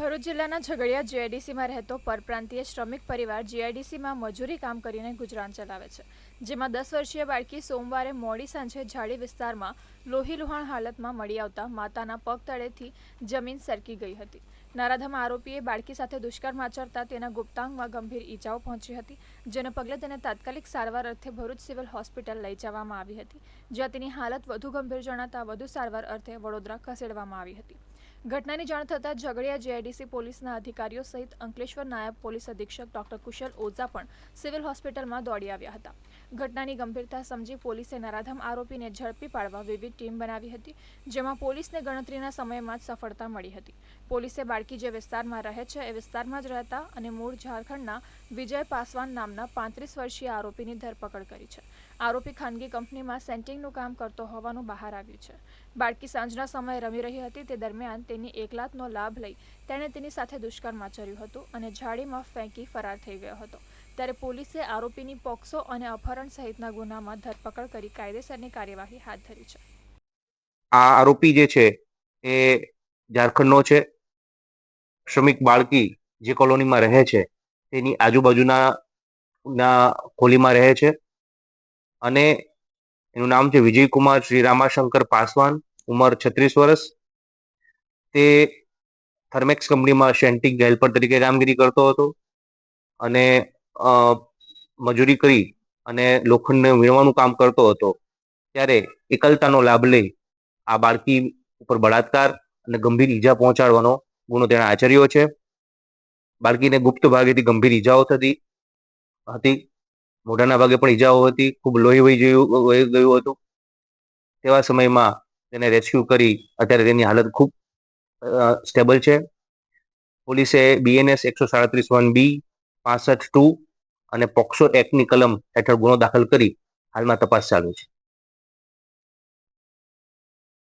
ભરૂચ જિલ્લાના ઝઘડિયા જીઆઈડીસીમાં રહેતો પરપ્રાંતીય શ્રમિક પરિવાર જીઆઈડીસીમાં મજૂરી કામ કરીને ગુજરાન ચલાવે છે. જેમાં દસ વર્ષીય બાળકી સોમવારે મોડી સાંજે ઝાડી વિસ્તારમાં લોહીલુહાણ હાલતમાં મળી આવતા માતાના પગ તળેથી જમીન સરકી ગઈ હતી. નારાધમ આરોપીએ બાળકી સાથે દુષ્કર્મ આચરતા તેના ગુપ્તાંગમાં ગંભીર ઈજાઓ પહોંચી હતી, જેને પગલે તેને તાત્કાલિક સારવાર અર્થે ભરૂચ સિવિલ હોસ્પિટલ લઈ જવામાં આવી હતી. જ્યાં તેની હાલત વધુ ગંભીર જણાતા વધુ સારવાર અર્થે વડોદરા ખસેડવામાં આવી હતી. ઘટનાની જાણ થતાં ઝઘડિયા જેઆઈડીસી પોલીસના અધિકારીઓ સહિત અંકલેશ્વર નાયબ પોલીસ અધિક્ષક ડોક્ટર કુશલ ઓઝા પણ સિવિલ હોસ્પિટલમાં દોડી આવ્યા હતા. ઘટનાની ગંભીરતા સમજી પોલીસે નરાધમ આરોપીને ઝડપી પાડવા વિવિધ ટીમ બનાવી હતી, જેમાં પોલીસને ગણતરીના સમયમાં જ સફળતા મળી હતી. પોલીસે બાળકી જે વિસ્તારમાં રહે છે, એ વિસ્તારમાં જ રહેતા અને મૂળ ઝારખંડના વિજય પાસવાન નામના પાંત્રીસ વર્ષીય આરોપીની ધરપકડ કરી છે. આરોપી ખાનગી કંપનીમાં સેન્ટિંગનું કામ કરતો હોવાનું બહાર આવ્યું છે. બાળકી સાંજના સમયે રમી રહી હતી, તે દરમિયાન તેની એકલાતનો લાભ લઈ તેણે તેની સાથે દુષ્કર્મ આચર્યું હતું અને ઝાડીમાં ફેંકી ફરાર થઈ ગયો હતો. ત્યારે પોલીસે આરોપીની પોક્સો અને અપહરણ સહિતના ગુનામાં ધરપકડ કરી કાયદેસરની કાર્યવાહી હાથ ધરી છે. આ આરોપી જે છે, એ ઝારખંડનો છે. શ્રમિક બાળકી જે કોલોનીમાં રહે છે, તેની આજુબાજુના, ના કોલીમાં રહે છે. અને એનું નામ છે વિજયકુમાર શ્રી રામાશંકર પાસવાન, ઉંમર છત્રીસ વર્ષ. તે થર્મેક્સ કંપનીમાં શેન્ટિક હેલ્પર તરીકે કામગીરી કરતો હતો અને મજૂરી કરી અને લોખંડને વીણવાનું કામ કરતો હતો. ત્યારે એકલતાનો લાભ લઈ આ બાળકી ઉપર બળાત્કાર અને ગંભીર ઈજા પહોંચાડવાનો ગુનો તેણે આચર્યો છે. બાળકીને ગુપ્ત ભાગેથી ગંભીર ઈજાઓ થતી હતી. મોઢાના ભાગે પણ ઈજાઓ હતી. ખૂબ લોહી વહી ગયું ગયું હતું. તેવા સમયમાં તેને રેસ્ક્યુ કરી અત્યારે તેની હાલત ખૂબ સ્ટેબલ છે. પોલીસે બીએનએસ એકસો સાડત્રીસ વન બી પાસઠ ટુ અને પોક્સો એક્ટની કલમ હેઠળ ગુનો દાખલ કરી હાલમાં તપાસ ચાલુ છે.